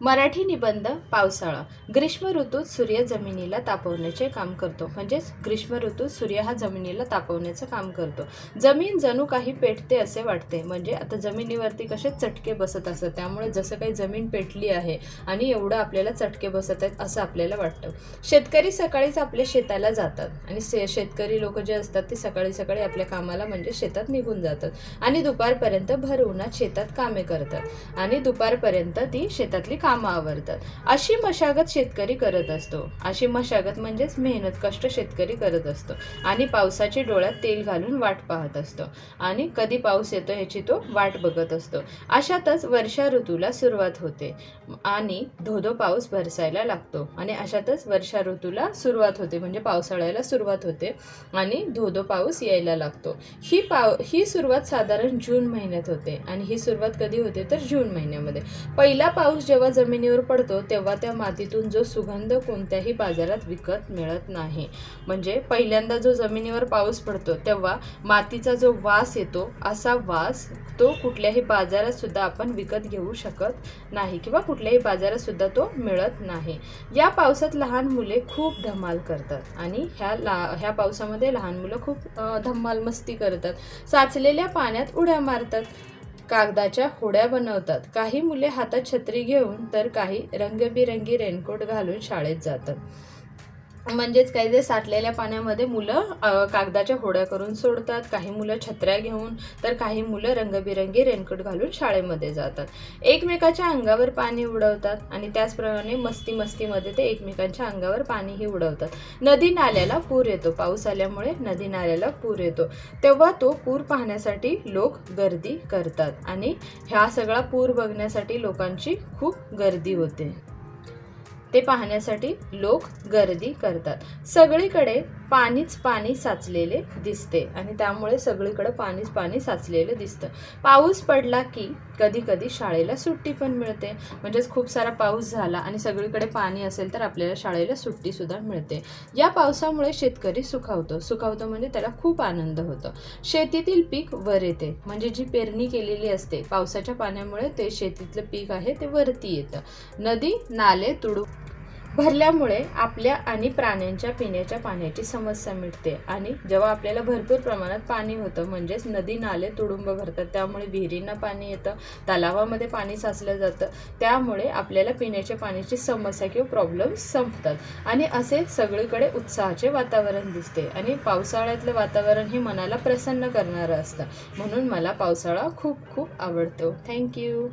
मराठी निबंध पावसाळा. ग्रीष्म ऋतूत सूर्य जमिनीला तापवण्याचे काम करतो. म्हणजेच ग्रीष्म ऋतूत सूर्य हा जमिनीला तापवण्याचं काम करतो. जमीन जणू काही पेटते असे वाटते. म्हणजे आता जमिनीवरती कसे चटके बसत असतात. त्यामुळे जसं काही जमीन पेटली आहे आणि एवढं आपल्याला चटके बसत आहेत असं आपल्याला वाटतं. शेतकरी सकाळीच आपल्या शेताला जातात. आणि से शेतकरी लोक जे असतात ते सकाळी सकाळी आपल्या कामाला म्हणजे शेतात निघून जातात. आणि दुपारपर्यंत भर उन्हात शेतात कामे करतात. आणि दुपारपर्यंत ती शेतातली कामं आवरतात. अशी मशागत शेतकरी करत असतो. अशी मशागत म्हणजेच मेहनत कष्ट शेतकरी करत असतो. आणि पावसाची डोळ्यात तेल घालून वाट पाहत असतो. आणि कधी पाऊस येतो ह्याची तो वाट बघत असतो. अशातच वर्षा ऋतूला सुरुवात होते. आणि धोधो पाऊस बरसायला लागतो. आणि अशातच वर्षा ऋतूला सुरुवात होते. म्हणजे पावसाळ्याला सुरुवात होते. आणि धोधो पाऊस यायला लागतो. ही पाव ही सुरुवात साधारण जून महिन्यात होते. आणि ही सुरुवात कधी होते तर जून महिन्यामध्ये. पहिला पाऊस जेव्हा जमिनीवर पडतो तेव्हा त्या मातीतून जो सुगंध कोणत्याही बाजारात विकत मिळत नाही. म्हणजे पहिल्यांदा जो जमिनीवर पाऊस पडतो तेव्हा मातीचा जो वास येतो असा वास तो कुठल्याही बाजारात सुद्धा आपण विकत घेऊ शकत नाही किंवा कुठल्याही बाजारात सुद्धा तो मिळत नाही. या पावसात लहान मुले खूप धमाल करतात आणि ह्या ला ह्या पावसामध्ये लहान मुलं खूप धमाल मस्ती करतात. साचलेल्या पाण्यात उड्या मारतात. कागदाच्या होड्या बनवतात. काही मुले हातात छत्री घेऊन तर काही रंगबिरंगी रेनकोट घालून शाळेत जातात. म्हणजेच काही जे साठलेल्या पाण्यामध्ये मुलं कागदाच्या होड्या करून सोडतात काही मुलं छत्र्या घेऊन तर काही मुलं रंगबिरंगी रेनकोट घालून शाळेमध्ये जातात. एकमेकाच्या अंगावर पाणी उडवतात आणि त्याचप्रमाणे मस्ती मस्तीमध्ये ते एकमेकांच्या अंगावर पाणीही उडवतात. नदी नाल्याला पूर येतो. पाऊस आल्यामुळे नदी नाल्याला पूर येतो. तेव्हा तो पूर पाहण्यासाठी लोक गर्दी करतात आणि ह्या सगळा पूर बघण्यासाठी लोकांची खूप गर्दी होते. ते पाहण्यासाठी लोक गर्दी करतात. सगळीकडे पाणीच पाणी साचलेले दिसते आणि त्यामुळे सगळीकडे पाणीच पाणी साचलेलं दिसतं. पाऊस पडला की कधी कधी शाळेला सुट्टी पण मिळते. म्हणजेच खूप सारा पाऊस झाला आणि सगळीकडे पाणी असेल तर आपल्याला शाळेला सुट्टीसुद्धा मिळते. या पावसामुळे शेतकरी सुखावतो. सुखावतो म्हणजे त्याला खूप आनंद होतो. शेतीतील पीक वर येते. म्हणजे जी पेरणी केलेली असते पावसाच्या पाण्यामुळे ते शेतीतलं पीक आहे ते वरती येतं. नदी नाले तुडू भरल्यामुळे आपल्या आणि प्राण्यांच्या पिण्याच्या पाण्याची समस्या मिळते आणि जेव्हा आपल्याला भरपूर प्रमाणात पाणी होतं म्हणजेच नदी नाले तुडुंब भरतात. त्यामुळे विहिरींना पाणी येतं तलावामध्ये पाणी साचलं जातं. त्यामुळे आपल्याला पिण्याच्या पाण्याची समस्या किंवा प्रॉब्लेम संपतात. आणि असे सगळीकडे उत्साहाचे वातावरण दिसते आणि पावसाळ्यातलं वातावरण हे मनाला प्रसन्न करणारं असतं. म्हणून मला पावसाळा खूप खूप आवडतो. थँक्यू